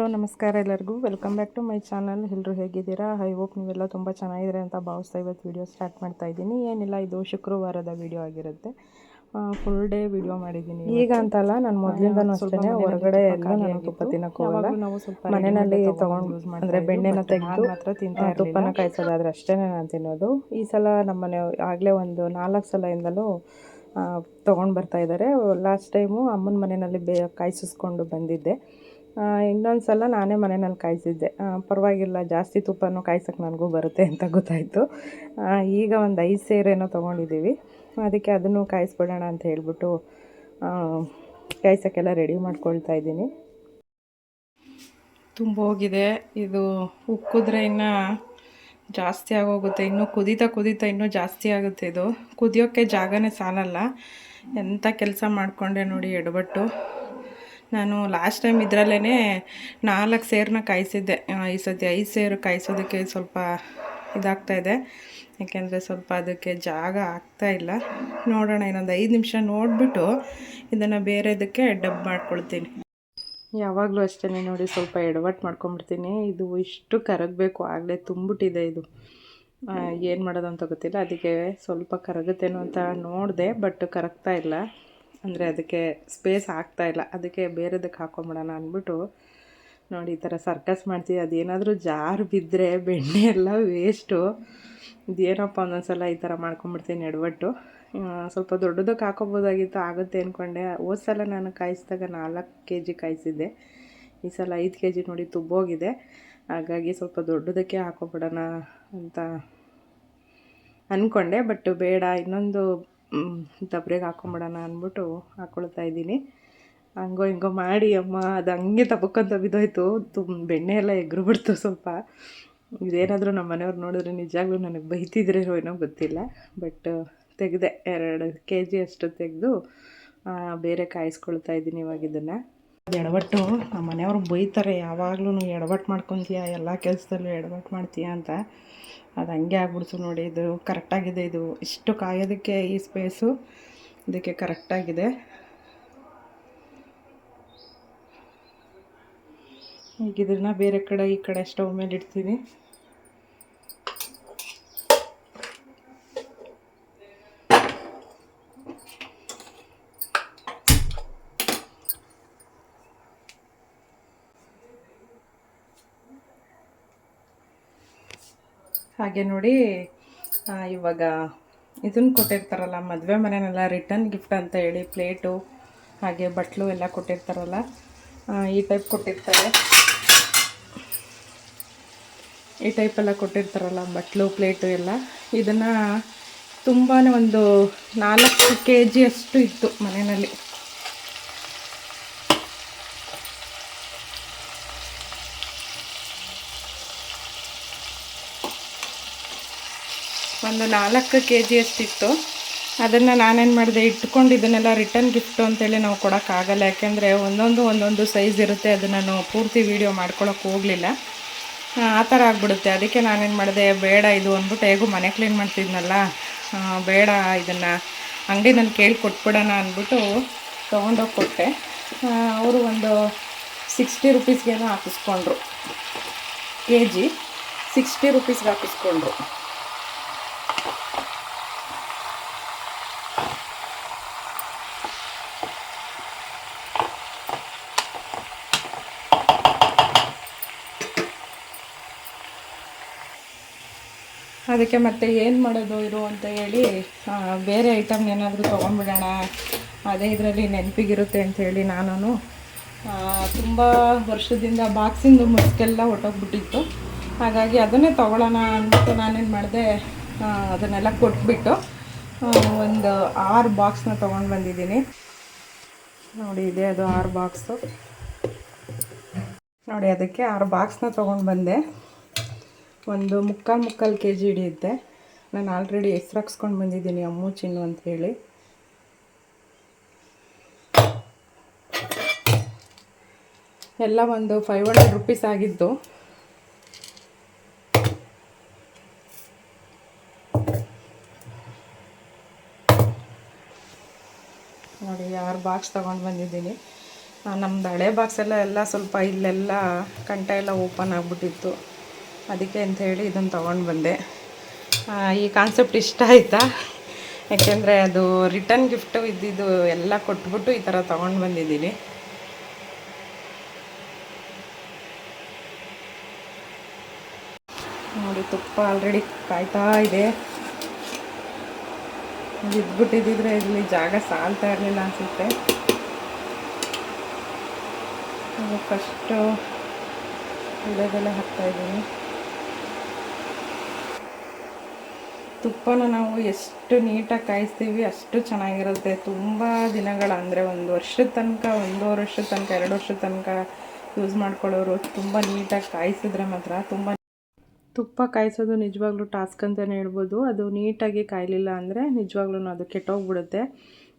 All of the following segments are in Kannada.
ನಮಸ್ಕಾರ ಎಲ್ಲರಿಗೂ. Welcome back to my channel ಎಲ್ಲರೂ ಹೇಗಿದ್ದೀರಾ? ಐ ಹೋಪ್ ನೀವೆಲ್ಲ ತುಂಬ ಚೆನ್ನಾಗಿದ್ದೀರಾ ಅಂತ ಭಾವಿಸ್ತಾ ಇವತ್ತು ವಿಡಿಯೋ ಸ್ಟಾರ್ಟ್ ಮಾಡ್ತಾ ಇದ್ದೀನಿ. ಏನಿಲ್ಲ ಇದು ಶುಕ್ರವಾರದ ವಿಡಿಯೋ ಆಗಿರುತ್ತೆ. ಫುಲ್ ಡೇ ವಿಡಿಯೋ ಮಾಡಿದ್ದೀನಿ ಈಗ ಅಂತಲ್ಲ ನಾನು ಮೊದಲಿಂದನೂ ಅಷ್ಟೇ ಹೊರಗಡೆ ಎಲ್ಲ ನಾನು ತುಪ್ಪ ತಿನ್ನಕ್ಕೆ ಹೋಗಲ್ಲ. ನಾವು ಸ್ವಲ್ಪ ಮನೆಯಲ್ಲಿ ತಗೊಂಡು ಅಂದರೆ ಬೆಣ್ಣೆನ ತೆಗೆದು ಮಾತ್ರ ತಿಂತಾ ತುಪ್ಪನ ಕಾಯಿಸೋದಾದ್ರೆ ಅಷ್ಟೇ ನಾನು ತಿನ್ನೋದು. ಈ ಸಲ ನಮ್ಮ ಮನೆ ಆಗಲೇ ಒಂದು ನಾಲ್ಕು ಸಲದಿಂದಲೂ ತೊಗೊಂಡು ಬರ್ತಾ ಇದ್ದಾರೆ. ಲಾಸ್ಟ್ ಟೈಮು ಅಮ್ಮನ ಮನೆಯಲ್ಲಿ ಬೇ ಕಾಯಿಸಿಸ್ಕೊಂಡು ಬಂದಿದ್ದೆ. ಇನ್ನೊಂದು ಸಲ ನಾನೇ ಮನೆಯಲ್ಲಿ ಕಾಯಿಸಿದ್ದೆ. ಪರವಾಗಿಲ್ಲ, ಜಾಸ್ತಿ ತುಪ್ಪನೂ ಕಾಯ್ಸೋಕ್ಕೆ ನನಗೂ ಬರುತ್ತೆ ಅಂತ ಗೊತ್ತಾಯಿತು. ಈಗ ಒಂದು ಐದು ಸೇರೇನೋ ತೊಗೊಂಡಿದ್ದೀವಿ ಅದಕ್ಕೆ ಅದನ್ನು ಕಾಯಿಸ್ಬಿಡೋಣ ಅಂತ ಹೇಳಿಬಿಟ್ಟು ಕಾಯ್ಸೋಕ್ಕೆಲ್ಲ ರೆಡಿ ಮಾಡ್ಕೊಳ್ತಾ ಇದ್ದೀನಿ. ತುಂಬ ಹೋಗಿದೆ. ಇದು ಉಕ್ಕಿದ್ರೆ ಇನ್ನು ಜಾಸ್ತಿ ಆಗೋಗುತ್ತೆ. ಇನ್ನೂ ಕುದೀತಾ ಕುದೀತಾ ಇನ್ನೂ ಜಾಸ್ತಿ ಆಗುತ್ತೆ ಇದು. ಕುದಿಯೋಕ್ಕೆ ಜಾಗನೇ ಸಾಲಲ್ಲ. ಎಂಥ ಕೆಲಸ ಮಾಡಿಕೊಂಡೆ ನೋಡಿ ಎಡಬಟ್ಟು. ನಾನು ಲಾಸ್ಟ್ ಟೈಮ್ ಇದರಲ್ಲೇ ನಾಲ್ಕು ಸೇರನ್ನ ಕಾಯಿಸಿದ್ದೆ. ಈ ಸತಿ ಐದು ಸೇರು ಕಾಯಿಸೋದಕ್ಕೆ ಸ್ವಲ್ಪ ಇದಾಗ್ತಾ ಇದೆ. ಯಾಕೆಂದರೆ ಸ್ವಲ್ಪ ಅದಕ್ಕೆ ಜಾಗ ಆಗ್ತಾ ಇಲ್ಲ. ನೋಡೋಣ, ಇನ್ನೊಂದು ಐದು ನಿಮಿಷ ನೋಡಿಬಿಟ್ಟು ಇದನ್ನು ಬೇರೆದಕ್ಕೆ ಡಬ್ ಮಾಡ್ಕೊಳ್ತೀನಿ. ಯಾವಾಗಲೂ ಅಷ್ಟೇ ನೋಡಿ, ಸ್ವಲ್ಪ ಎಡವಟ್ಟು ಮಾಡ್ಕೊಂಬಿಡ್ತೀನಿ ಇದು ಇಷ್ಟು ಕರಗಬೇಕು, ಆಗಲೇ ತುಂಬಿಟ್ಟಿದೆ ಇದು. ಏನು ಮಾಡೋದು ಅಂತ ಗೊತ್ತಿಲ್ಲ. ಅದಕ್ಕೆ ಸ್ವಲ್ಪ ಕರಗುತ್ತೇನೋ ಅಂತ ನೋಡಿದೆ, ಬಟ್ ಕರಗ್ತಾ ಇಲ್ಲ. ಅಂದರೆ ಅದಕ್ಕೆ ಸ್ಪೇಸ್ ಆಗ್ತಾ ಇಲ್ಲ. ಅದಕ್ಕೆ ಬೇರೆದಕ್ಕೆ ಹಾಕೊಂಬಿಡೋಣ ಅಂದ್ಬಿಟ್ಟು ನೋಡಿ ಈ ಥರ ಸರ್ಕಸ್ ಮಾಡ್ತೀವಿ ಅದೇನಾದರೂ ಜಾರು ಬಿದ್ದರೆ ಬೆಣ್ಣೆ ಎಲ್ಲ ವೇಸ್ಟು ಇದೇನಪ್ಪ ಒಂದೊಂದು ಸಲ ಈ ಥರ ಮಾಡ್ಕೊಂಬಿಡ್ತೀನಿ ಎಡವಟ್ಟು. ಸ್ವಲ್ಪ ದೊಡ್ಡದಕ್ಕೆ ಹಾಕೋಬೋದಾಗಿತ್ತು, ಆಗುತ್ತೆ ಅಂದ್ಕೊಂಡೆ ಹೋದ ಸಲ ನಾನು ಕಾಯಿಸಿದಾಗ ನಾಲ್ಕು ಕೆ ಜಿ ಕಾಯಿಸಿದ್ದೆ. ಈ ಸಲ ಐದು ಕೆ ಜಿ ನೋಡಿ ತುಂಬೋಗಿದೆ. ಹಾಗಾಗಿ ಸ್ವಲ್ಪ ದೊಡ್ಡದಕ್ಕೆ ಹಾಕೋಬಿಡೋಣ ಅಂತ ಅಂದ್ಕೊಂಡೆ ಬಟ್ ಬೇಡ, ಇನ್ನೊಂದು ದಬ್ರೆಗೆ ಹಾಕೊಂಬಿಡೋಣ ಅಂದ್ಬಿಟ್ಟು ಹಾಕ್ಕೊಳ್ತಾ ಇದ್ದೀನಿ. ಹಂಗೋ ಹಿಂಗೋ ಮಾಡಿ ಅಮ್ಮ, ಅದು ಹಂಗೆ ತಪ್ಪಕ್ಕಂತ ಬಿದ್ದೋಯ್ತು. ತುಂಬ ಬೆಣ್ಣೆ ಎಲ್ಲ ಎಗ್ರು ಬಿಡ್ತು ಸ್ವಲ್ಪ. ಇದೇನಾದರೂ ನಮ್ಮ ಮನೆಯವ್ರು ನೋಡಿದ್ರೆ ನಿಜಾಗ್ಲೂ ನನಗೆ ಬೈತಿದ್ರೆ ಏನೋ ಗೊತ್ತಿಲ್ಲ. ಬಟ್ ತೆಗೆದೆ, ಎರಡು ಕೆ ಜಿ ಅಷ್ಟು ತೆಗೆದು ಬೇರೆ ಕಾಯಿಸ್ಕೊಳ್ತಾ ಇದ್ದೀನಿ ಇವಾಗ ಇದನ್ನು. ಎಡವಟ್ಟು, ನಮ್ಮ ಮನೆಯವ್ರು ಬೈತಾರೆ ಯಾವಾಗಲೂ ಎಡವಟ್ಟು ಮಾಡ್ಕೊತೀಯ, ಎಲ್ಲ ಕೆಲಸದಲ್ಲೂ ಎಡವಟ್ಟು ಮಾಡ್ತೀಯ ಅಂತ. ಅದು ಹಂಗೆ ಆಗ್ಬಿಡ್ತು ನೋಡಿ, ಇದು ಕರೆಕ್ಟಾಗಿದೆ ಇದು ಇಷ್ಟು ಕಾಯೋದಕ್ಕೆ ಈ ಸ್ಪೇಸು ಇದಕ್ಕೆ ಕರೆಕ್ಟಾಗಿದೆ ಈಗ ಇದನ್ನು ಬೇರೆ ಕಡೆ, ಈ ಕಡೆ ಸ್ಟವ್ ಮೇಲೆ ಇಡ್ತೀನಿ. ಹಾಗೆ ನೋಡಿ ಇವಾಗ ಇದನ್ನು ಕೊಟ್ಟಿರ್ತಾರಲ್ಲ, ಮದುವೆ ಮನೆನೆಲ್ಲ ರಿಟರ್ನ್ ಗಿಫ್ಟ್ ಅಂತ ಹೇಳಿ ಪ್ಲೇಟು ಹಾಗೆ ಬಟ್ಲು ಎಲ್ಲ ಕೊಟ್ಟಿರ್ತಾರಲ್ಲ ಈ ಟೈಪ್ ಕೊಟ್ಟಿರ್ತಾರೆ. ಈ ಟೈಪೆಲ್ಲ ಕೊಟ್ಟಿರ್ತಾರಲ್ಲ, ಬಟ್ಲು ಪ್ಲೇಟು ಎಲ್ಲ. ಇದನ್ನು ತುಂಬಾ ಒಂದು ನಾಲ್ಕು ಕೆ ಜಿ ಅಷ್ಟು ಇತ್ತು ಮನೆಯಲ್ಲಿ. ಒಂದು ನಾಲ್ಕು ಕೆ ಜಿ ಅಷ್ಟಿತ್ತು. ಅದನ್ನು ನಾನೇನು ಮಾಡಿದೆ, ಇಟ್ಕೊಂಡು ಇದನ್ನೆಲ್ಲ ರಿಟರ್ನ್ ಗಿಫ್ಟ್ ಅಂತೇಳಿ ನಾವು ಕೊಡೋಕ್ಕಾಗಲ್ಲ. ಯಾಕೆಂದರೆ ಒಂದೊಂದು ಒಂದೊಂದು ಸೈಜ್ ಇರುತ್ತೆ, ಅದನ್ನು ನಾನು ಪೂರ್ತಿ ವೀಡಿಯೋ ಮಾಡ್ಕೊಳಕ್ಕೆ ಹೋಗಲಿಲ್ಲ. ಆ ಥರ ಆಗಿಬಿಡುತ್ತೆ. ಅದಕ್ಕೆ ನಾನೇನು ಮಾಡಿದೆ, ಬೇಡ ಇದು ಅಂದ್ಬಿಟ್ಟು ಹೇಗೂ ಮನೆ ಕ್ಲೀನ್ ಮಾಡ್ತಿದ್ನಲ್ಲ ಬೇಡ ಇದನ್ನು ನಾನು ಕೇಳಿ ಕೊಟ್ಬಿಡೋಣ ಅಂದ್ಬಿಟ್ಟು ತೊಗೊಂಡೋಗಿ ಕೊಟ್ಟೆ. ಅವರು ಒಂದು ಸಿಕ್ಸ್ಟಿ ರುಪೀಸ್ಗೇನೋ ಹಾಕಿಸ್ಕೊಂಡ್ರು. ಕೆ ಜಿ ಸಿಕ್ಸ್ಟಿ ರುಪೀಸ್ಗೆ ಹಾಕಿಸ್ಕೊಂಡ್ರು. ಅದಕ್ಕೆ ಮತ್ತೆ ಏನು ಮಾಡೋದು ಇರು ಅಂತ ಹೇಳಿ ಬೇರೆ ಐಟಮ್ ಏನಾದರೂ ತೊಗೊಂಡ್ಬಿಡೋಣ. ಅದೇ ಇದರಲ್ಲಿ ನೆನಪಿಗಿರುತ್ತೆ ಹೇಳಿ ನಾನು ತುಂಬ ವರ್ಷದಿಂದ ಬಾಕ್ಸಿಂದು ಮುಸ್ಕೆಲ್ಲ ಹೊಟ್ಟೋಗ್ಬಿಟ್ಟಿತ್ತು ಹಾಗಾಗಿ ಅದನ್ನೇ ತೊಗೊಳ್ಳೋಣ ಅಂದ್ಬಿಟ್ಟು ನಾನೇನು ಮಾಡಿದೆ ಅದನ್ನೆಲ್ಲ ಕೊಟ್ಬಿಟ್ಟು ಒಂದು ಆರು ಬಾಕ್ಸ್ನ ತೊಗೊಂಡು ಬಂದಿದ್ದೀನಿ. ನೋಡಿ, ಇದೆ ಅದು ಆರು ಬಾಕ್ಸು ನೋಡಿ, ಅದಕ್ಕೆ ಆರು ಬಾಕ್ಸ್ನ ತೊಗೊಂಡು ಬಂದೆ. ಒಂದು ಮುಕ್ಕಾಲು ಮುಕ್ಕಾಲು ಕೆ ಜಿ ಹಿಡಿಯುತ್ತೆ. ನಾನು ಆಲ್ರೆಡಿ ಹೆಸ್ರು ಹಾಕ್ಸ್ಕೊಂಡು ಬಂದಿದ್ದೀನಿ ಅಮ್ಮು, ಚಿನ್ನು ಅಂತ ಹೇಳಿ. ಎಲ್ಲ ಒಂದು ಫೈವ್ ಹಂಡ್ರೆಡ್ ರುಪೀಸ್ ಆಗಿದ್ದು. ನೋಡಿ, ಆರು ಬಾಕ್ಸ್ ತೊಗೊಂಡು ಬಂದಿದ್ದೀನಿ. ನಮ್ಮದು ಹಳೆ ಬಾಕ್ಸ್ ಎಲ್ಲ ಎಲ್ಲ ಸ್ವಲ್ಪ ಇಲ್ಲೆಲ್ಲ, ಕಂಠ ಎಲ್ಲ ಓಪನ್ ಆಗಿಬಿಟ್ಟಿತ್ತು. ಅದಕ್ಕೆ ಅಂತ ಹೇಳಿ ಇದನ್ನು ತೊಗೊಂಡು ಬಂದೆ. ಈ ಕಾನ್ಸೆಪ್ಟ್ ಇಷ್ಟ ಆಯಿತಾ? ಯಾಕೆಂದರೆ ಅದು ರಿಟರ್ನ್ ಗಿಫ್ಟು ಇದ್ದಿದ್ದು ಎಲ್ಲ ಕೊಟ್ಬಿಟ್ಟು ಈ ಥರ ತೊಗೊಂಡು ಬಂದಿದ್ದೀನಿ. ನೋಡಿ, ತುಪ್ಪ ಆಲ್ರೆಡಿ ಕಾಯ್ತಾ ಇದೆ. ಇದ್ಬಿಟ್ಟಿದ್ದಿದ್ರೆ ಇಲ್ಲಿ ಜಾಗ ಸಾಲ್ತಾ ಇರಲಿಲ್ಲ ಅನಿಸುತ್ತೆ. ಫಸ್ಟು ವಿಳೆದೆಲೆ ಹಾಕ್ತಾ ಇದ್ದೀನಿ ತುಪ್ಪನ ನಾವು ಎಷ್ಟು ನೀಟಾಗಿ ಕಾಯಿಸ್ತೀವಿ, ಅಷ್ಟು ಚೆನ್ನಾಗಿರುತ್ತೆ. ತುಂಬ ದಿನಗಳ, ಅಂದರೆ ಒಂದು ವರ್ಷದ ತನಕ ಒಂದೂವರೆ ವರ್ಷದ ತನಕ, ಎರಡು ವರ್ಷದ ತನಕ ಯೂಸ್ ಮಾಡ್ಕೊಳ್ಳೋರು ತುಂಬ ನೀಟಾಗಿ ಕಾಯಿಸಿದ್ರೆ ಮಾತ್ರ ತುಂಬ ತುಪ್ಪ ಕಾಯಿಸೋದು ನಿಜವಾಗ್ಲೂ ಟಾಸ್ಕ್ ಅಂತಲೇ ಹೇಳ್ಬೋದು. ಅದು ನೀಟಾಗಿ ಕಾಯಲಿಲ್ಲ ಅಂದರೆ ನಿಜವಾಗ್ಲೂ ಅದು ಕೆಟ್ಟೋಗ್ಬಿಡುತ್ತೆ.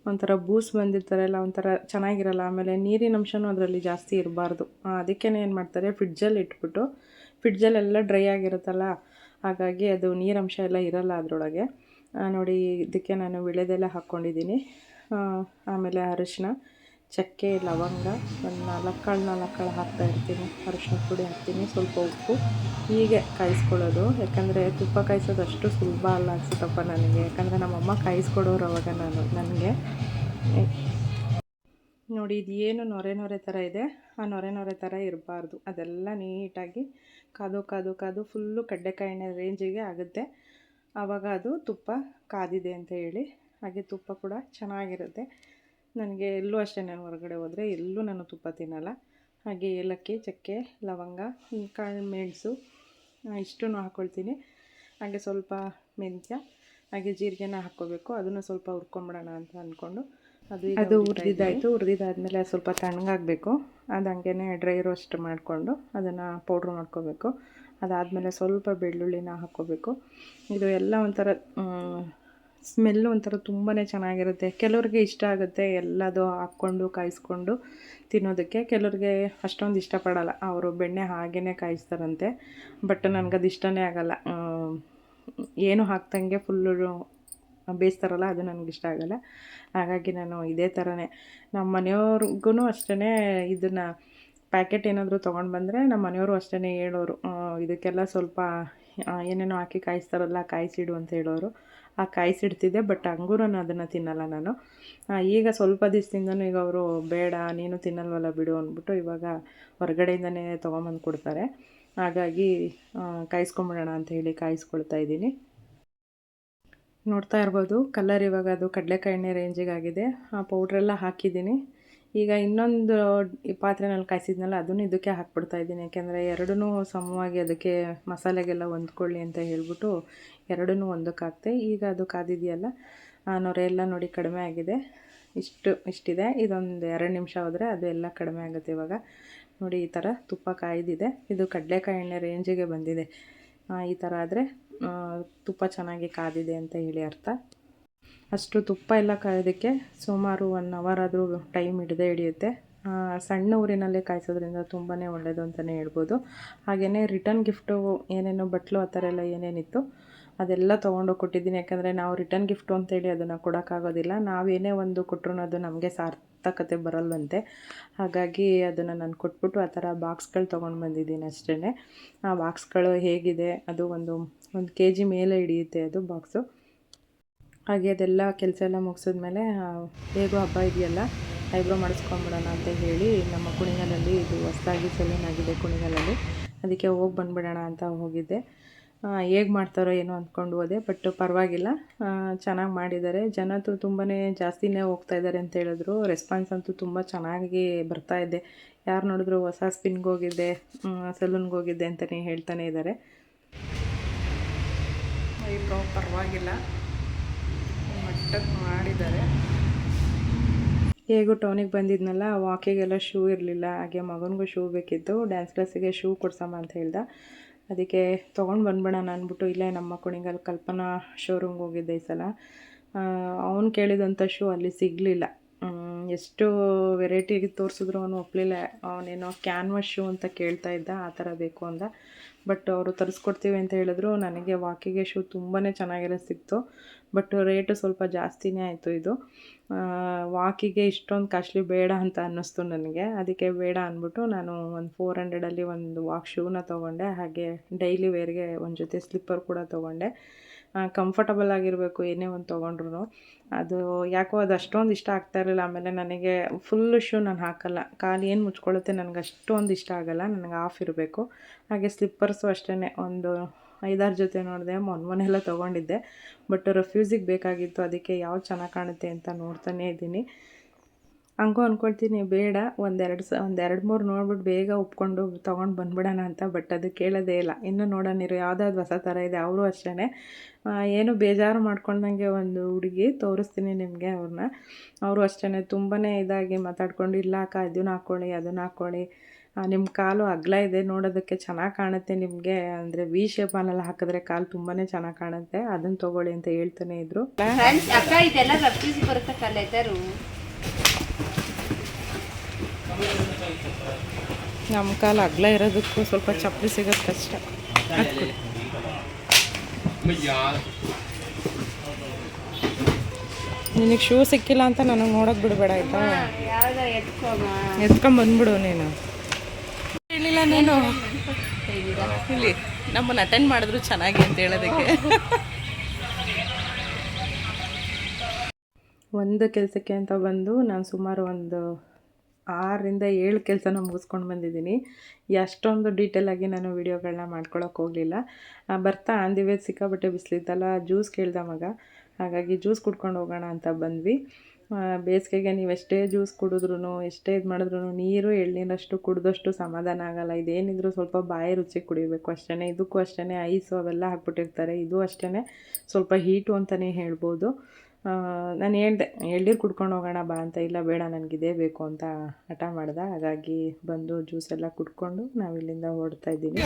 ಒಂಥರ ಬೂಸ್ ಬಂದಿರ್ತಾರಲ್ಲ, ಒಂಥರ ಚೆನ್ನಾಗಿರಲ್ಲ. ಆಮೇಲೆ ನೀರಿನ ಅಂಶನೂ ಅದರಲ್ಲಿ ಜಾಸ್ತಿ ಇರಬಾರ್ದು. ಅದಕ್ಕೇ ಏನು ಮಾಡ್ತಾರೆ? ಫ್ರಿಡ್ಜಲ್ಲಿ ಇಟ್ಬಿಟ್ಟು ಫ್ರಿಡ್ಜಲ್ಲೆಲ್ಲ ಡ್ರೈ ಆಗಿರುತ್ತಲ್ಲ ಹಾಗಾಗಿ ಅದು ನೀರಂಶ ಎಲ್ಲ ಇರಲ್ಲ ಅದರೊಳಗೆ. ನೋಡಿ, ಇದಕ್ಕೆ ನಾನು ವಿಳೆದೆಲ್ಲ ಹಾಕ್ಕೊಂಡಿದ್ದೀನಿ. ಆಮೇಲೆ ಅರಿಶಿನ, ಚಕ್ಕೆ, ಲವಂಗ, ಒಂದು ನಾಲ್ಕು ಕಾಳು ನಾಲ್ಕು ಕಾಳು ಹಾಕ್ತಾ ಇರ್ತೀನಿ. ಅರಿಶಿನ ಪುಡಿ ಹಾಕ್ತೀನಿ, ಸ್ವಲ್ಪ ಉಪ್ಪು. ಹೀಗೆ ಕಾಯಿಸ್ಕೊಳ್ಳೋದು. ಯಾಕಂದರೆ ತುಪ್ಪ ಕಾಯಿಸೋದು ಅಷ್ಟು ಸುಲಭ ಅಲ್ಲ ಅನಿಸುತ್ತಪ್ಪ ನನಗೆ. ಯಾಕಂದರೆ ನಮ್ಮಮ್ಮ ಕಾಯಿಸ್ಕೊಡೋರು ಅವಾಗ ನಾನು, ನನಗೆ. ನೋಡಿ, ಇದು ಏನು ನೊರೆ ನೊರೆ ಥರ ಇದೆ. ಆ ನೊರೆ ನೊರೆ ಥರ ಇರಬಾರ್ದು. ಅದೆಲ್ಲ ನೀಟಾಗಿ ಕಾದು ಕಾದು ಕಾದು ಫುಲ್ಲು ಕಡ್ಡೆಕಾಯಿನ ರೇಂಜಿಗೆ ಆಗುತ್ತೆ. ಆವಾಗ ಅದು ತುಪ್ಪ ಕಾದಿದೆ ಅಂತ ಹೇಳಿ ಹಾಗೆ ತುಪ್ಪ ಕೂಡ ಚೆನ್ನಾಗಿರುತ್ತೆ. ನನಗೆ ಎಲ್ಲೂ ಅಷ್ಟೇ ನಾನು ಹೊರಗಡೆ ಹೋದರೆ ಎಲ್ಲೂ ನಾನು ತುಪ್ಪ ತಿನ್ನಲ್ಲ. ಹಾಗೆ ಏಲಕ್ಕಿ, ಚಕ್ಕೆ, ಲವಂಗ ಕಾಳು ಮೆಣಸು ಇಷ್ಟನ್ನು ಹಾಕ್ಕೊಳ್ತೀನಿ ಹಾಗೆ ಸ್ವಲ್ಪ ಮೆಂತ್ಯ, ಹಾಗೆ ಜೀರಿಗೆನ ಹಾಕ್ಕೋಬೇಕು. ಅದನ್ನು ಸ್ವಲ್ಪ ಹುರ್ಕೊಂಬಿಡೋಣ ಅಂತ ಅಂದ್ಕೊಂಡು ಅದು ಉರಿದಿದ್ದಾಯಿತು. ಹುರಿದಿದ್ದಾಯಿತು ಹುರಿದಿದ್ದಾದ್ಮೇಲೆ ಸ್ವಲ್ಪ ತಣ್ಣಗಾಗಬೇಕು. ಅದು ಹಂಗೆ ಡ್ರೈ ರೋಸ್ಟ್ ಮಾಡಿಕೊಂಡು ಅದನ್ನು ಪೌಡ್ರ್ ಮಾಡ್ಕೋಬೇಕು. ಅದಾದಮೇಲೆ ಸ್ವಲ್ಪ ಬೆಳ್ಳುಳ್ಳಿನ ಹಾಕ್ಕೋಬೇಕು. ಇದು ಎಲ್ಲ ಒಂಥರ ಸ್ಮೆಲ್ ಒಂಥರ ತುಂಬಾ ಚೆನ್ನಾಗಿರುತ್ತೆ. ಕೆಲವ್ರಿಗೆ ಇಷ್ಟ ಆಗುತ್ತೆ ಎಲ್ಲದು ಹಾಕ್ಕೊಂಡು ಕಾಯಿಸ್ಕೊಂಡು ತಿನ್ನೋದಕ್ಕೆ. ಕೆಲವ್ರಿಗೆ ಅಷ್ಟೊಂದು ಇಷ್ಟಪಡಲ್ಲ. ಅವರು ಬೆಣ್ಣೆ ಹಾಗೇ ಕಾಯಿಸ್ತಾರಂತೆ. ಬಟ್ ನನಗದು ಇಷ್ಟನೇ ಆಗಲ್ಲ. ಏನು ಹಾಕ್ದಂಗೆ ಫುಲ್ಲು ಬೇಯಿಸ್ತಾರಲ್ಲ, ಅದು ನನಗೆ ಇಷ್ಟ ಆಗಲ್ಲ. ಹಾಗಾಗಿ ನಾನು ಇದೇ ಥರನೇ ನಮ್ಮ ಮನೆಯವ್ರಿಗೂ ಅಷ್ಟೇ ಇದನ್ನು ಪ್ಯಾಕೆಟ್ ಏನಾದರೂ ತೊಗೊಂಡು ಬಂದರೆ ನಮ್ಮ ಮನೆಯವರು ಅಷ್ಟೇ ಹೇಳೋರು ಇದಕ್ಕೆಲ್ಲ ಸ್ವಲ್ಪ ಏನೇನೋ ಹಾಕಿ ಕಾಯಿಸ್ತಾರಲ್ಲ, ಕಾಯಿಸಿಡು ಅಂತ ಹೇಳೋರು. ಆ ಕಾಯಿಸಿಡ್ತಿದ್ದೆ, ಬಟ್ ಹಂಗೂ ನಾನು ಅದನ್ನು ತಿನ್ನಲ್ಲ ನಾನು. ಈಗ ಸ್ವಲ್ಪ ದಿವಸದಿಂದನೂ ಈಗ ಅವರು, ಬೇಡ, ನೀನು ತಿನ್ನಲ್ವಲ್ಲ ಬಿಡು ಅಂದ್ಬಿಟ್ಟು ಇವಾಗ ಹೊರಗಡೆಯಿಂದನೇ ತೊಗೊಂಬಂದು ಕೊಡ್ತಾರೆ. ಹಾಗಾಗಿ ಕಾಯಿಸ್ಕೊಂಬಿಡೋಣ ಅಂತ ಹೇಳಿ ಕಾಯಿಸ್ಕೊಳ್ತಾ ಇದ್ದೀನಿ. ನೋಡ್ತಾ ಇರ್ಬೋದು. ಕಲರ್ ಇವಾಗ ಅದು ಕಡಲೆಕಾಯಿ ಎಣ್ಣೆ ರೇಂಜಿಗಾಗಿದೆ ಆ ಪೌಡ್ರೆಲ್ಲ ಹಾಕಿದ್ದೀನಿ. ಈಗ ಇನ್ನೊಂದು ಈ ಪಾತ್ರೆನಲ್ಲಿ ಕಾಯಿಸಿದ್ನಲ್ಲ, ಅದನ್ನು ಇದಕ್ಕೆ ಹಾಕ್ಬಿಡ್ತಾ ಇದ್ದೀನಿ. ಯಾಕೆಂದರೆ ಎರಡೂ ಸಮವಾಗಿ ಅದಕ್ಕೆ ಮಸಾಲೆಗೆಲ್ಲ ಹೊಂದ್ಕೊಳ್ಳಿ ಅಂತ ಹೇಳ್ಬಿಟ್ಟು ಎರಡೂ ಒಂದಕ್ಕೆ ಈಗ ಅದು ಕಾದಿದೆಯಲ್ಲ ನೊರೆ ಎಲ್ಲ ನೋಡಿ ಕಡಿಮೆ ಆಗಿದೆ. ಇಷ್ಟು, ಇಷ್ಟಿದೆ. ಇದೊಂದು ಎರಡು ನಿಮಿಷ ಹೋದರೆ ಅದು ಎಲ್ಲ ಕಡಿಮೆ ಆಗುತ್ತೆ ಇವಾಗ. ನೋಡಿ ಈ ಥರ ತುಪ್ಪ ಕಾಯ್ದಿದೆ. ಇದು ಕಡಲೆಕಾಯಿ ಎಣ್ಣೆ ರೇಂಜಿಗೆ ಬಂದಿದೆ. ಈ ಥರ ಆದರೆ ತುಪ್ಪ ಚೆನ್ನಾಗಿ ಕಾದಿದೆ ಅಂತ ಹೇಳಿ ಅರ್ಥ. ಅಷ್ಟು ತುಪ್ಪ ಎಲ್ಲ ಕಾಯೋದಕ್ಕೆ ಸುಮಾರು ಒನ್ ಅವರ್ ಆದರೂ ಟೈಮ್ ಹಿಡಿದೇ ಹಿಡಿಯುತ್ತೆ. ಸಣ್ಣ ಊರಿನಲ್ಲೇ ಕಾಯಿಸೋದ್ರಿಂದ ತುಂಬಾ ಒಳ್ಳೆಯದು ಅಂತಲೇ ಹೇಳ್ಬೋದು. ಹಾಗೆಯೇ ರಿಟರ್ನ್ ಗಿಫ್ಟು ಏನೇನೋ ಬಟ್ಲು ಆ ಥರ ಎಲ್ಲ ಏನೇನಿತ್ತು, ಅದೆಲ್ಲ ತೊಗೊಂಡು ಕೊಟ್ಟಿದ್ದೀನಿ. ಯಾಕಂದರೆ ನಾವು ರಿಟರ್ನ್ ಗಿಫ್ಟು ಅಂತೇಳಿ ಅದನ್ನು ಕೊಡೋಕ್ಕಾಗೋದಿಲ್ಲ. ನಾವೇನೇ ಒಂದು ಕೊಟ್ಟರು ಅದು ನಮಗೆ ಸಾರ್ಥಕತೆ ಬರಲ್ವಂತೆ. ಹಾಗಾಗಿ ಅದನ್ನು ನಾನು ಕೊಟ್ಬಿಟ್ಟು ಆ ಥರ ಬಾಕ್ಸ್ಗಳು ತೊಗೊಂಡು ಬಂದಿದ್ದೀನಿ ಅಷ್ಟೇ ಆ ಬಾಕ್ಸ್ಗಳು ಹೇಗಿದೆ? ಅದು ಒಂದು ಒಂದು ಕೆ ಜಿ ಮೇಲೆ ಹಿಡಿಯುತ್ತೆ ಅದು ಬಾಕ್ಸು. ಹಾಗೆ ಅದೆಲ್ಲ ಕೆಲಸ ಎಲ್ಲ ಮುಗಿಸಿದ್ಮೇಲೆ ಹೇಗೋ ಹಬ್ಬ ಇದೆಯಲ್ಲ ಐಬ್ರೋ ಮಾಡಿಸ್ಕೊಂಬಿಡೋಣ ಅಂತ ಹೇಳಿ ನಮ್ಮ ಕುಣಿಗಲಲ್ಲಿ ಇದು ಹೊಸದಾಗಿ ಸಲೂನ್ ಆಗಿದೆ ಕುಣಿಗಲಲ್ಲಿ. ಅದಕ್ಕೆ ಹೋಗಿ ಬಂದುಬಿಡೋಣ ಅಂತ ಹೋಗಿದ್ದೆ. ಹೇಗೆ ಮಾಡ್ತಾರೋ ಏನೋ ಅಂದ್ಕೊಂಡು ಹೋದೆ ಬಟ್ ಪರವಾಗಿಲ್ಲ. ಚೆನ್ನಾಗಿ ಮಾಡಿದ್ದಾರೆ. ಜನ ತು ತುಂಬಾ ಜಾಸ್ತಿನೇ ಹೋಗ್ತಾ ಇದ್ದಾರೆ ಅಂತ ಹೇಳಿದ್ರು. ರೆಸ್ಪಾನ್ಸ್ ಅಂತೂ ತುಂಬ ಚೆನ್ನಾಗಿ ಬರ್ತಾ ಇದೆ. ಯಾರು ನೋಡಿದ್ರು ಹೊಸ ಸ್ಪಿನ್ಗೆ ಹೋಗಿದ್ದೆ ಸಲೂನ್ಗೆ ಹೋಗಿದ್ದೆ ಅಂತಲೇ ಹೇಳ್ತಾನೆ ಇದ್ದಾರೆ. ಐಬ್ರೋ ಪರವಾಗಿಲ್ಲ. ಮಟ್ಟಕ್ಕೆ ಮಾಡಿದ್ದಾರೆ. ಹೇಗೂ ಟೌನಿಗೆ ಬಂದಿದ್ನಲ್ಲ ವಾಕಿಗೆಲ್ಲ ಶೂ ಇರಲಿಲ್ಲ. ಹಾಗೆ ಮಗನಿಗೂ ಶೂ ಬೇಕಿತ್ತು. ಡ್ಯಾನ್ಸ್ ಕ್ಲಾಸಿಗೆ ಶೂ ಕೊಡ್ಸಮ್ಮ ಅಂತ ಹೇಳ್ದ. ಅದಕ್ಕೆ ತೊಗೊಂಡು ಬಂದ್ಬಿಡೋಣ ಅಂದ್ಬಿಟ್ಟು ಇಲ್ಲೇ ನಮ್ಮ ಕುಣಿಗಲ್ ಕಲ್ಪನಾ ಶೋರೂಮ್ಗೆ ಹೋಗಿದ್ದೆ ಈ ಸಲ. ಅವನು ಕೇಳಿದಂಥ ಶೂ ಅಲ್ಲಿ ಸಿಗಲಿಲ್ಲ. ಎಷ್ಟು ವೆರೈಟಿ ತೋರಿಸಿದ್ರು ಅವನು ಒಪ್ಪಲಿಲ್ಲ ಅವನೇನೋ ಕ್ಯಾನ್ವಾಸ್ ಶೂ ಅಂತ ಕೇಳ್ತಾ ಇದ್ದ, ಆ ಥರ ಬೇಕು ಅಂದ. ಬಟ್ ಅವರು ತರಿಸ್ಕೊಡ್ತೀವಿ ಅಂತ ಹೇಳಿದ್ರು. ನನಗೆ ವಾಕಿಗೆ ಶೂ ತುಂಬಾ ಚೆನ್ನಾಗಿರೋ ಸಿಕ್ತು. ಬಟ್ ರೇಟು ಸ್ವಲ್ಪ ಜಾಸ್ತಿನೇ ಆಯಿತು ಇದು. ವಾಕಿಗೆ ಇಷ್ಟೊಂದು ಕಾಸ್ಟ್ಲಿ ಬೇಡ ಅಂತ ಅನ್ನಿಸ್ತು ನನಗೆ. ಅದಕ್ಕೆ ಬೇಡ ಅಂದ್ಬಿಟ್ಟು ನಾನು ಒಂದು ಫೋರ್ ಹಂಡ್ರೆಡಲ್ಲಿ ಒಂದು ವಾಕ್ ಶೂನ ತೊಗೊಂಡೆ. ಹಾಗೆ ಡೈಲಿ ವೇರ್ಗೆ ಒಂದು ಜೊತೆ ಸ್ಲಿಪ್ಪರ್ ಕೂಡ ತೊಗೊಂಡೆ. ಕಂಫರ್ಟಬಲ್ ಆಗಿರಬೇಕು, ಏನೇ ಒಂದು ತೊಗೊಂಡ್ರು ಅದು ಯಾಕೋ ಅದು ಅಷ್ಟೊಂದು ಇಷ್ಟ ಆಗ್ತಾ ಇರಲಿಲ್ಲ. ಆಮೇಲೆ ನನಗೆ ಫುಲ್ ಶೂ ನಾನು ಹಾಕಲ್ಲ. ಕಾಲು ಏನು ಮುಚ್ಕೊಳ್ಳುತ್ತೆ ನನಗೆ ಅಷ್ಟೊಂದು ಇಷ್ಟ ಆಗಲ್ಲ. ನನಗೆ ಆಫ್ ಇರಬೇಕು. ಹಾಗೆ ಸ್ಲಿಪ್ಪರ್ಸು ಅಷ್ಟೇ ಒಂದು ಐದಾರು ಜೊತೆ ನೋಡಿದೆ ಮೊನ್ನೆಲ್ಲ ತೊಗೊಂಡಿದ್ದೆ. ಬಟ್ ರೆಫ್ಯೂಸಿಗೆ ಬೇಕಾಗಿತ್ತು. ಅದಕ್ಕೆ ಯಾವ್ದು ಚೆನ್ನಾಗಿ ಕಾಣುತ್ತೆ ಅಂತ ನೋಡ್ತಾನೇ ಇದ್ದೀನಿ. ಹಂಗೂ ಅಂದ್ಕೊಳ್ತೀನಿ ಬೇಡ. ಒಂದೆರಡು ಸ, ಒಂದೆರಡು ಮೂರು ನೋಡ್ಬಿಟ್ಟು ಬೇಗ ಒಪ್ಕೊಂಡು ತೊಗೊಂಡು ಬಂದ್ಬಿಡೋಣ ಅಂತ, ಬಟ್ ಅದು ಕೇಳೋದೇ ಇಲ್ಲ. ಇನ್ನೂ ನೋಡೋಣಿರು ಯಾವುದಾದ್ರು ಹೊಸ ಥರ ಇದೆ, ಅವರು ಅಷ್ಟೇ ಏನು ಬೇಜಾರು ಮಾಡ್ಕೊಂಡಂಗೆ ಒಂದು ಹುಡುಗಿ ತೋರಿಸ್ತೀನಿ ನಿಮಗೆ ಅವ್ರನ್ನ ಅವರು ಅಷ್ಟೇ ತುಂಬಾ ಇದಾಗಿ ಮಾತಾಡ್ಕೊಂಡು, ಇಲ್ಲ ಅಕ್ಕ, ಇದನ್ನ ಹಾಕ್ಕೊಳ್ಳಿ ಅದನ್ನ ಹಾಕ್ಕೊಳ್ಳಿ ನಿಮ್ಮ ಕಾಲು ಅಗಲ ಇದೆ, ನೋಡೋದಕ್ಕೆ ಚೆನ್ನಾಗಿ ಕಾಣುತ್ತೆ ನಿಮಗೆ. ಅಂದರೆ ವಿ ಶೇಪಲ್ಲೆಲ್ಲ ಹಾಕಿದ್ರೆ ಕಾಲು ತುಂಬಾ ಚೆನ್ನಾಗಿ ಕಾಣುತ್ತೆ. ಅದನ್ನು ತೊಗೊಳ್ಳಿ ಅಂತ ಹೇಳ್ತಾನೆ ಇದ್ರು. ನಮ್ಮ ಕಾಲು ಅಗ್ಲ ಇರೋದಕ್ಕೂ ಸ್ವಲ್ಪ ಚಪ್ಪಲಿ ಸಿಗೋದು ಕಷ್ಟ. ನಿನಗೆ ಶೂ ಸಿಕ್ಕಿಲ್ಲ ಅಂತ ನನಗೆ ನೋಡೋಕೆ ಬಿಡಬೇಡ ಆಯ್ತಾ? ಎತ್ಕೊಂಡ್ ಬಂದ್ಬಿಡು ನೀನು. ಹೇಳಿಲ್ಲ ನೀನು. ಇಲ್ಲಿ ನಮ್ಮನ್ನು ಅಟೆಂಡ್ ಮಾಡಿದ್ರು ಚೆನ್ನಾಗಿ ಅಂತ ಹೇಳೋದಕ್ಕೆ. ಒಂದು ಕೆಲಸಕ್ಕೆ ಅಂತ ಬಂದು ನಾನು ಸುಮಾರು ಒಂದು ಆರರಿಂದ ಏಳು ಕೆಲಸನ ಮುಗಿಸ್ಕೊಂಡು ಬಂದಿದ್ದೀನಿ. ಎಷ್ಟೊಂದು ಡೀಟೇಲಾಗಿ ನಾನು ವೀಡಿಯೋಗಳನ್ನ ಮಾಡ್ಕೊಳಕ್ಕೆ ಹೋಗಲಿಲ್ಲ. ಬರ್ತಾ ಆಂದಿವೇ ಸಿಕ್ಕಾಬಟ್ಟೆ ಬಿಸಿಲಿತ್ತಲ್ಲ ಜ್ಯೂಸ್ ಕೇಳ್ದ ಮಗ. ಹಾಗಾಗಿ ಜ್ಯೂಸ್ ಕುಡ್ಕೊಂಡು ಹೋಗೋಣ ಅಂತ ಬಂದ್ವಿ. ಬೇಸಿಗೆಗೆ ನೀವು ಎಷ್ಟೇ ಜ್ಯೂಸ್ ಕುಡಿದ್ರೂ ಎಷ್ಟೇ ಇದು ಮಾಡಿದ್ರು ನೀರು, ಎಳ್ನೀರಷ್ಟು ಕುಡಿದಷ್ಟು ಸಮಾಧಾನ ಆಗಲ್ಲ. ಇದೇನಿದ್ರು ಸ್ವಲ್ಪ ಬಾಯಿ ರುಚಿ ಕುಡಿಬೇಕು ಅಷ್ಟೇ ಇದಕ್ಕೂ ಅಷ್ಟೇ ಐಸು ಅವೆಲ್ಲ ಹಾಕ್ಬಿಟ್ಟಿರ್ತಾರೆ. ಇದು ಅಷ್ಟೇ ಸ್ವಲ್ಪ ಹೀಟು ಅಂತಲೇ ಹೇಳ್ಬೋದು. ನಾನು ಹೇಳ್ದೆ, ಎಳ್ನೀರು ಕುಡ್ಕೊಂಡು ಹೋಗೋಣ ಬಾ ಅಂತ, ಇಲ್ಲ ಬೇಡ ನನಗೆ ಇದೇ ಬೇಕು ಅಂತ ಹಠ ಮಾಡ್ದೆ. ಹಾಗಾಗಿ ಬಂದು ಜ್ಯೂಸ್ ಎಲ್ಲ ಕುಡ್ಕೊಂಡು ನಾವು ಇಲ್ಲಿಂದ ಹೊರಡ್ತಾ ಇದ್ದೀವಿ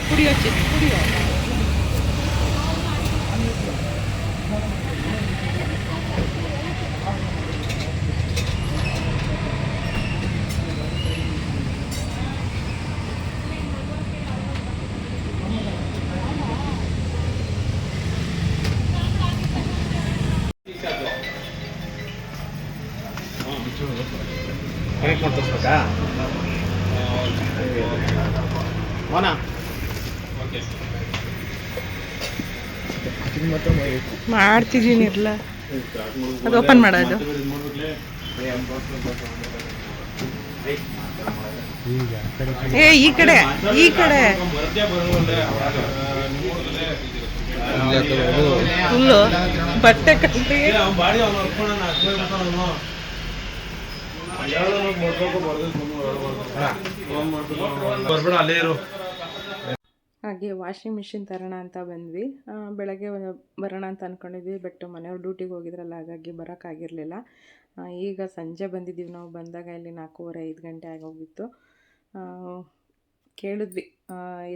ಕನೆಕ್ಟ್ ಮಾಡಿ ತೋರಿಸ್ಬೇಕಾ ಮೋನಾ ಮಾಡ್ತಿದ್ದೀನಿ ಇಲ್ಲ ಅದು ಓಪನ್ ಮಾಡೋದು. ಏ, ಈ ಕಡೆ ಈ ಕಡೆ. ಫುಲ್ಲು ಬಟ್ಟೆ ಕಟ್ಟಿ. ಬರ್ಬೇಡ, ಅಲ್ಲೇ ಇರು. ಹಾಗೆ ವಾಷಿಂಗ್ ಮಿಷಿನ್ ತರೋಣ ಅಂತ ಬಂದ್ವಿ. ಬೆಳಗ್ಗೆ ಬರೋಣ ಅಂತ ಅಂದ್ಕೊಂಡಿದ್ವಿ ಬಟ್ ಮನೆಯವ್ರು ಡ್ಯೂಟಿಗೆ ಹೋಗಿದ್ರಲ್ಲ, ಹಾಗಾಗಿ ಬರೋಕ್ಕಾಗಿರಲಿಲ್ಲ ಈಗ ಸಂಜೆ ಬಂದಿದ್ದೀವಿ ನಾವು, ಬಂದಾಗ ಇಲ್ಲಿ ನಾಲ್ಕೂವರೆ, ಐದು ಗಂಟೆ ಆಗೋಗಿತ್ತು. ಕೇಳಿದ್ವಿ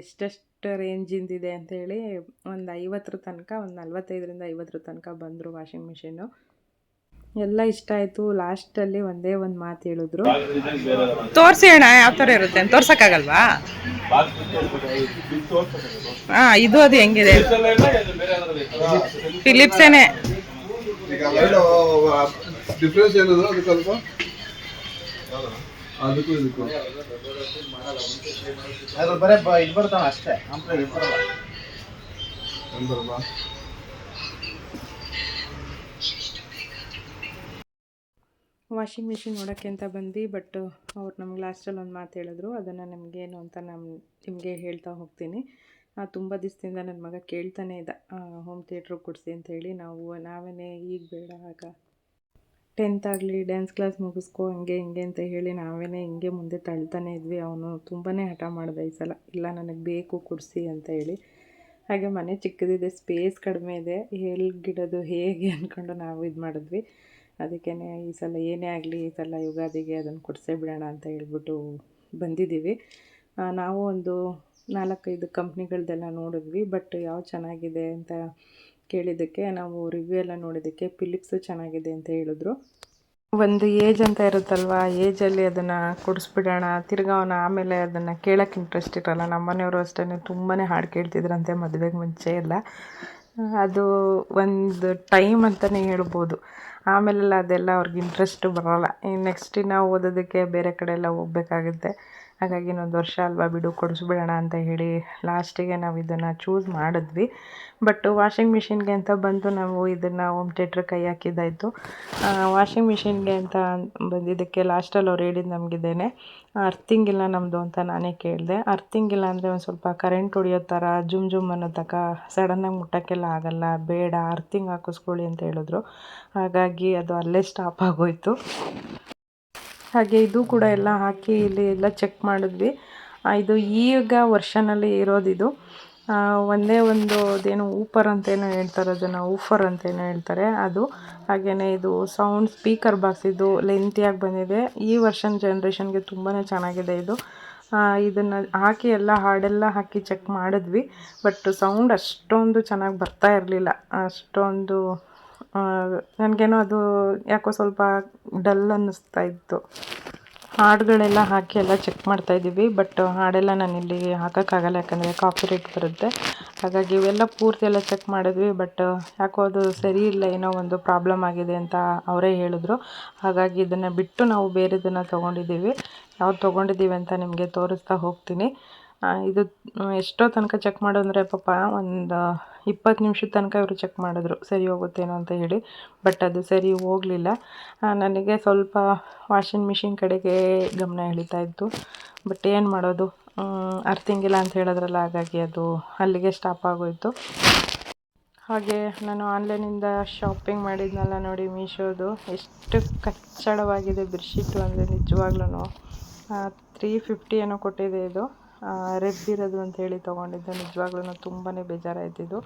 ಎಷ್ಟೆಷ್ಟು ರೇಂಜಿಂದಿದೆ ಅಂತೇಳಿ ಒಂದು ಐವತ್ತರ ತನಕ, ಒಂದು ನಲ್ವತ್ತೈದರಿಂದ ಐವತ್ತರ ತನಕ ಬಂದರು ವಾಷಿಂಗ್ ಮಿಷಿನ್ನು. ಎಲ್ಲ ಇಷ್ಟ ಆಯಿತು. ಲಾಸ್ಟಲ್ಲಿ ಒಂದೇ ಒಂದು ಮಾತು ಹೇಳಿದ್ರು. ತೋರಿಸಿ ಅಣ್ಣ ಯಾವ ಥರ ಇರುತ್ತೆ ಅಂತ. ತೋರ್ಸೋಕ್ಕಾಗಲ್ವಾ? ಹಾ ಇದು ಅದು ಹೆಂಗಿದೆ? ಫಿಲಿಪ್ಸೇನೆ ಡಿಫ್ರೆನ್ಸ್ ಅದಕ್ಕೆ ಅದಕ್ಕೂ ಇದಕ್ಕೂ. ಅದ್ರ ಬರೇ ಇದು ಬರ್ತಾವ ಅಷ್ಟೇ. ಬರಲ್ಲ. ವಾಷಿಂಗ್ ಮಿಷಿನ್ ನೋಡೋಕ್ಕೆ ಅಂತ ಬಂದು ಬಟ್ ಅವ್ರು ನಮ್ಗೆ ಲಾಸ್ಟಲ್ಲಿ ಒಂದು ಮಾತು ಹೇಳಿದ್ರು, ಅದನ್ನು ನಮಗೇನು ಅಂತ ನಮ್ಮ ನಿಮಗೆ ಹೇಳ್ತಾ ಹೋಗ್ತೀನಿ. ತುಂಬ ದಿವಸದಿಂದ ನನ್ನ ಮಗ ಕೇಳ್ತಾನೆ ಇದ್ದ ಹೋಮ್ ಥಿಯೇಟ್ರ್ ಕೊಡಿಸಿ ಅಂತ ಹೇಳಿ. ನಾವು, ನಾವೇನೇ ಈಗ ಬೇಡ, ಆಗ ಟೆಂತ್ ಆಗಲಿ ಡ್ಯಾನ್ಸ್ ಕ್ಲಾಸ್ ಮುಗಿಸ್ಕೊ, ಹಂಗೆ ಹಿಂಗೆ ಅಂತ ಹೇಳಿ ನಾವೇ ಹಿಂಗೆ ಮುಂದೆ ತಳ್ತಾನೆ ಇದ್ವಿ. ಅವನು ತುಂಬಾ ಹಠ ಮಾಡಿದೆ ಈ ಸಲ. ಇಲ್ಲ, ನನಗೆ ಬೇಕು, ಕೊಡಿಸಿ ಅಂತ ಹೇಳಿ. ಹಾಗೆ ಮನೆ ಚಿಕ್ಕದಿದೆ ಸ್ಪೇಸ್ ಕಡಿಮೆ ಇದೆ. ಎಲ್ಲಿಗಿಡೋದು ಹೇಗೆ ಅಂದ್ಕೊಂಡು ನಾವು ಇದು ಮಾಡಿದ್ವಿ ಅದಕ್ಕೇ ಈ ಸಲ ಏನೇ ಆಗಲಿ ಈ ಸಲ ಯುಗಾದಿಗೆ ಅದನ್ನು ಕೊಡಿಸೇ ಬಿಡೋಣ ಅಂತ ಹೇಳ್ಬಿಟ್ಟು ಬಂದಿದ್ದೀವಿ. ನಾವು ಒಂದು ನಾಲ್ಕೈದು ಕಂಪ್ನಿಗಳದ್ದೆಲ್ಲ ನೋಡಿದ್ವಿ, ಬಟ್ ಯಾವ್ದು ಚೆನ್ನಾಗಿದೆ ಅಂತ ಕೇಳಿದ್ದಕ್ಕೆ, ನಾವು ರಿವ್ಯೂ ಎಲ್ಲ ನೋಡಿದ್ದಕ್ಕೆ ಫಿಲಿಪ್ಸು ಚೆನ್ನಾಗಿದೆ ಅಂತ ಹೇಳಿದ್ರು. ಒಂದು ಏಜ್ ಅಂತ ಇರುತ್ತಲ್ವ ಏಜಲ್ಲಿ ಅದನ್ನು ಕೊಡಿಸ್ಬಿಡೋಣ, ತಿರ್ಗಾ ಅವನು ಆಮೇಲೆ ಅದನ್ನು ಕೇಳೋಕ್ಕೆ ಇಂಟ್ರೆಸ್ಟ್ ಇರಲ್ಲ. ನಮ್ಮ ಮನೆಯವರು ಅಷ್ಟೇ ತುಂಬಾ ಹಾಡು ಕೇಳ್ತಿದ್ರಂತೆ ಮದುವೆಗೆ ಮುಂಚೆ ಎಲ್ಲ. ಅದು ಒಂದು ಟೈಮ್ ಅಂತಲೇ ಹೇಳ್ಬೋದು. ಆಮೇಲೆಲ್ಲ ಅದೆಲ್ಲ ಅವ್ರಿಗೆ ಇಂಟ್ರೆಸ್ಟು ಬರೋಲ್ಲ. ಇನ್ನು ನೆಕ್ಸ್ಟ್ ಇನ್ನು ಓದೋದಕ್ಕೆ ಬೇರೆ ಕಡೆ ಎಲ್ಲ ಹೋಗ್ಬೇಕಾಗುತ್ತೆ. ಹಾಗಾಗಿ ಇನ್ನೊಂದು ವರ್ಷ ಅಲ್ವಾ ಬಿಡು, ಕೊಡಿಸ್ಬಿಡೋಣ ಅಂತ ಹೇಳಿ ಲಾಸ್ಟಿಗೆ ನಾವು ಇದನ್ನು ಚೂಸ್ ಮಾಡಿದ್ವಿ. ಬಟ್ ವಾಷಿಂಗ್ ಮಿಷಿನ್ಗೆ ಅಂತ ಬಂದು ನಾವು ಇದನ್ನು ಹೋಮ್ ಥಿಯೇಟ್ರ್ ಕೈ ಹಾಕಿದ್ದಾಯಿತು. ವಾಷಿಂಗ್ ಮಿಷಿನ್ಗೆ ಅಂತ ಬಂದಿದ್ದಕ್ಕೆ ಲಾಸ್ಟಲ್ಲಿ ಅವ್ರು ಹೇಳಿದ್ದು ನಮಗಿದ್ದೇನೆ ಅರ್ಥಿಂಗ್ ಇಲ್ಲ ನಮ್ಮದು ಅಂತ ನಾನೇ ಕೇಳಿದೆ. ಅರ್ಥಿಂಗ್ ಇಲ್ಲ ಅಂದರೆ ಒಂದು ಸ್ವಲ್ಪ ಕರೆಂಟ್ ಹೊಡಿಯೋ ಥರ ಜುಮ್ ಜುಮ್ ಅನ್ನೋ ತಕ್ಕ ಸಡನ್ನಾಗಿ ಮುಟ್ಟೋಕ್ಕೆಲ್ಲ ಆಗಲ್ಲ, ಬೇಡ ಅರ್ಥಿಂಗ್ ಹಾಕಿಸ್ಕೊಳ್ಳಿ ಅಂತ ಹೇಳಿದ್ರು. ಹಾಗಾಗಿ ಅದು ಅಲ್ಲೇ ಸ್ಟಾಪ್ ಆಗೋಯಿತು. ಹಾಗೆ ಇದು ಕೂಡ ಎಲ್ಲ ಹಾಕಿ ಇಲ್ಲಿ ಎಲ್ಲ ಚೆಕ್ ಮಾಡಿದ್ವಿ. ಇದು ಈಗ ವರ್ಷನಲ್ಲಿ ಇರೋದಿದು ಒಂದೇ ಒಂದು ಅದೇನು ಊಪರ್ ಅಂತೇನೋ ಹೇಳ್ತಾರೆ, ಅದನ್ನು ಊಫರ್ ಅಂತೇನೋ ಹೇಳ್ತಾರೆ ಅದು. ಹಾಗೆಯೇ ಇದು ಸೌಂಡ್ ಸ್ಪೀಕರ್ ಬಾಕ್ಸ್ ಇದು ಲೆಂತಿಯಾಗಿ ಬಂದಿದೆ. ಈ ವರ್ಷನ್ ಜನ್ರೇಷನ್ಗೆ ತುಂಬಾ ಚೆನ್ನಾಗಿದೆ ಇದು. ಇದನ್ನು ಹಾಕಿ ಎಲ್ಲ ಹಾಡೆಲ್ಲ ಹಾಕಿ ಚೆಕ್ ಮಾಡಿದ್ವಿ. ಬಟ್ ಸೌಂಡ್ ಅಷ್ಟೊಂದು ಚೆನ್ನಾಗಿ ಬರ್ತಾ ಇರಲಿಲ್ಲ. ಅಷ್ಟೊಂದು ನನಗೇನೋ ಅದು ಯಾಕೋ ಸ್ವಲ್ಪ ಡಲ್ ಅನ್ನಿಸ್ತಾ ಇತ್ತು. ಹಾಡುಗಳೆಲ್ಲ ಹಾಕಿ ಎಲ್ಲ ಚೆಕ್ ಮಾಡ್ತಾ ಇದ್ದೀವಿ ಬಟ್ ಹಾಡೆಲ್ಲ ನಾನು ನಾನಿಲ್ಲಿ ಹಾಕೋಕ್ಕಾಗಲ್ಲ, ಯಾಕಂದರೆ ಕಾಪಿರೈಟ್ ಬರುತ್ತೆ. ಹಾಗಾಗಿ ಇವೆಲ್ಲ ಪೂರ್ತಿ ಎಲ್ಲ ಚೆಕ್ ಮಾಡಿದ್ವಿ ಬಟ್ ಯಾಕೋ ಅದು ಸರಿ ಇಲ್ಲ, ಏನೋ ಒಂದು ಪ್ರಾಬ್ಲಮ್ ಆಗಿದೆ ಅಂತ ಅವರೇ ಹೇಳಿದ್ರು. ಹಾಗಾಗಿ ಇದನ್ನು ಬಿಟ್ಟು ನಾವು ಬೇರೆದನ್ನು ತೊಗೊಂಡಿದ್ದೀವಿ. ಯಾವ್ದು ತೊಗೊಂಡಿದ್ದೀವಿ ಅಂತ ನಿಮಗೆ ತೋರಿಸ್ತಾ ಹೋಗ್ತೀನಿ. ಇದು ಎಷ್ಟೋ ತನಕ ಚೆಕ್ ಮಾಡಿದ್ರೆ ಪಾಪ ಒಂದು ಇಪ್ಪತ್ತು ನಿಮಿಷದ ತನಕ ಇವರು ಚೆಕ್ ಮಾಡಿದ್ರು. ಸರಿ ಹೋಗುತ್ತೇನೋ ಅಂತ ಹೇಳಿ. ಬಟ್ ಅದು ಸರಿ ಹೋಗಲಿಲ್ಲ. ನನಗೆ ಸ್ವಲ್ಪ ವಾಷಿಂಗ್ ಮಿಷಿನ್ ಕಡೆಗೆ ಗಮನ ಎಳಿತಾ ಇತ್ತು. ಬಟ್ ಏನು ಮಾಡೋದು? ಅರ್ಥಿಂಗಿಲ್ಲ ಅಂತ ಹೇಳಿದ್ರಲ್ಲ, ಹಾಗಾಗಿ ಅದು ಅಲ್ಲಿಗೆ ಸ್ಟಾಪ್ ಆಗೋಯಿತು. ಹಾಗೆ ನಾನು ಆನ್ಲೈನಿಂದ ಶಾಪಿಂಗ್ ಮಾಡಿದ್ನಲ್ಲ ನೋಡಿ ಮೀಶೋದು. ಎಷ್ಟು ಕಚ್ಚಡವಾಗಿದೆ ಬೆಡ್ಶೀಟು ಅಂದರೆ ನಿಜವಾಗ್ಲೂ ತ್ರೀ ಫಿಫ್ಟಿ ಏನೋ ಕೊಟ್ಟಿದೆ ಇದು. ರೆಡ್ ಇರೋದು ಅಂತ ಹೇಳಿ ತೊಗೊಂಡಿದ್ದು ನಿಜವಾಗ್ಲೂ ತುಂಬಾ ಬೇಜಾರಾಯ್ತಿದ್ದು.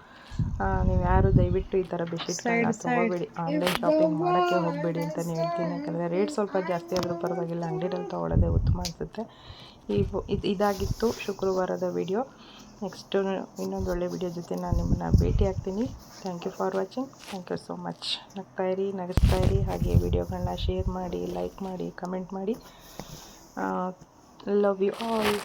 ನೀವು ಯಾರು ದಯವಿಟ್ಟು ಈ ಥರ ಬೆಡ್ಶೀಟ್ಗಳನ್ನ ತೊಗೋಬೇಡಿ. ಆನ್ಲೈನ್ ಶಾಪಿಂಗ್ ಮಾಡೋಕ್ಕೆ ಹೋಗಬೇಡಿ ಅಂತಲೇ ಹೇಳ್ತೀನಿ. ಯಾಕಂದರೆ ರೇಟ್ ಸ್ವಲ್ಪ ಜಾಸ್ತಿ ಆದರೂ ಪರವಾಗಿಲ್ಲ ಅಂಗಡಿಯಲ್ಲಿ ತೊಗೊಳ್ಳೋದೇ ಉತ್ತಮ ಅನಿಸುತ್ತೆ. ಈ ಇದು ಇದಾಗಿತ್ತು ಶುಕ್ರವಾರದ ವಿಡಿಯೋ ನೆಕ್ಸ್ಟು ಇನ್ನೊಂದು ಒಳ್ಳೆ ವಿಡಿಯೋ ಜೊತೆ ನಾನು ನಿಮ್ಮನ್ನು ಭೇಟಿ ಆಗ್ತೀನಿ. Thank you for watching thank you so much ನಗ್ತಾ ಇರಿ ನಗಿಸ್ತಾ ಇರಿ. ಹಾಗೆ ವಿಡಿಯೋಗಳನ್ನ ಶೇರ್ ಮಾಡಿ ಲೈಕ್ ಮಾಡಿ ಕಮೆಂಟ್ ಮಾಡಿ. Love you all